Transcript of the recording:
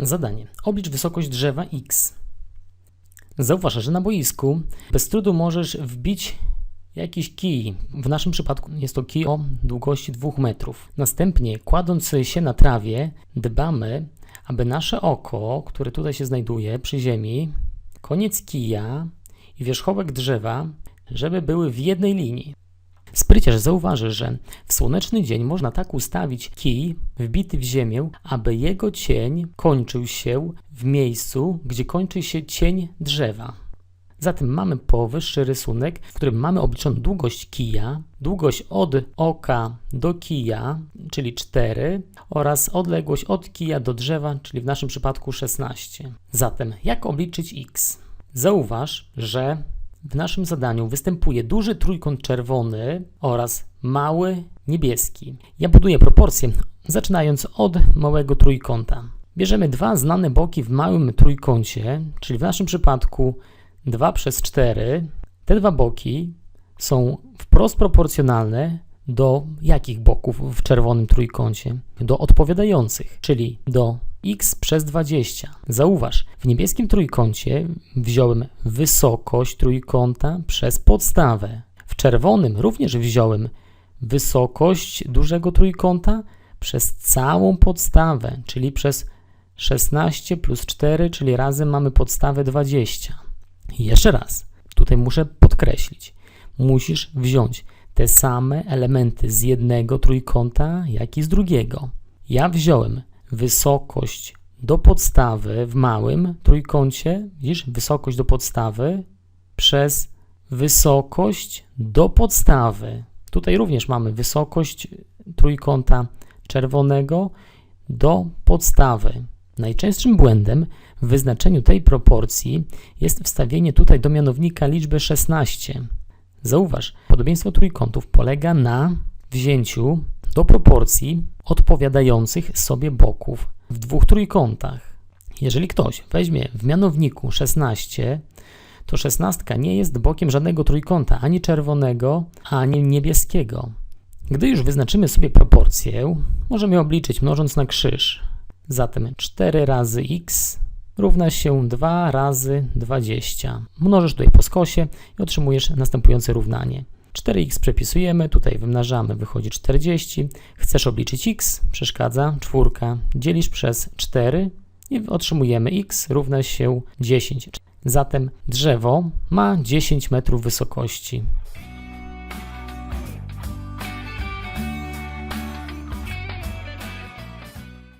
Zadanie. Oblicz wysokość drzewa x. Zauważ, że na boisku bez trudu możesz wbić jakiś kij. W naszym przypadku jest to kij o długości 2 metrów. Następnie, kładąc się na trawie, dbamy, aby nasze oko, które tutaj się znajduje przy ziemi, koniec kija i wierzchołek drzewa, żeby były w jednej linii. Spryciarz zauważy, że w słoneczny dzień można tak ustawić kij wbity w ziemię, aby jego cień kończył się w miejscu, gdzie kończy się cień drzewa. Zatem mamy powyższy rysunek, w którym mamy obliczoną długość kija, długość od oka do kija, czyli 4, oraz odległość od kija do drzewa, czyli w naszym przypadku 16. Zatem jak obliczyć x? Zauważ, że w naszym zadaniu występuje duży trójkąt czerwony oraz mały niebieski. Ja buduję proporcje, zaczynając od małego trójkąta. Bierzemy dwa znane boki w małym trójkącie, czyli w naszym przypadku 2 przez 4. Te dwa boki są wprost proporcjonalne do jakich boków w czerwonym trójkącie? Do odpowiadających, czyli do x przez 20. Zauważ, w niebieskim trójkącie wziąłem wysokość trójkąta przez podstawę. W czerwonym również wziąłem wysokość dużego trójkąta przez całą podstawę, czyli przez 16 plus 4, czyli razem mamy podstawę 20. I Jeszcze raz, tutaj muszę podkreślić, musisz wziąć te same elementy z jednego trójkąta, jak i z drugiego. Ja wziąłem wysokość do podstawy w małym trójkącie, widzisz, wysokość do podstawy przez wysokość do podstawy. Tutaj również mamy wysokość trójkąta czerwonego do podstawy. Najczęstszym błędem w wyznaczeniu tej proporcji jest wstawienie tutaj do mianownika liczby 16. Zauważ, podobieństwo trójkątów polega na wzięciu do proporcji odpowiadających sobie boków w dwóch trójkątach. Jeżeli ktoś weźmie w mianowniku 16, to 16 nie jest bokiem żadnego trójkąta, ani czerwonego, ani niebieskiego. Gdy już wyznaczymy sobie proporcję, możemy obliczyć mnożąc na krzyż. Zatem 4 razy x równa się 2 razy 20. Mnożysz tutaj po skosie i otrzymujesz następujące równanie. 4x przepisujemy, tutaj wymnażamy, wychodzi 40. Chcesz obliczyć x, przeszkadza, czwórka, dzielisz przez 4 i otrzymujemy x równa się 10. Zatem drzewo ma 10 metrów wysokości.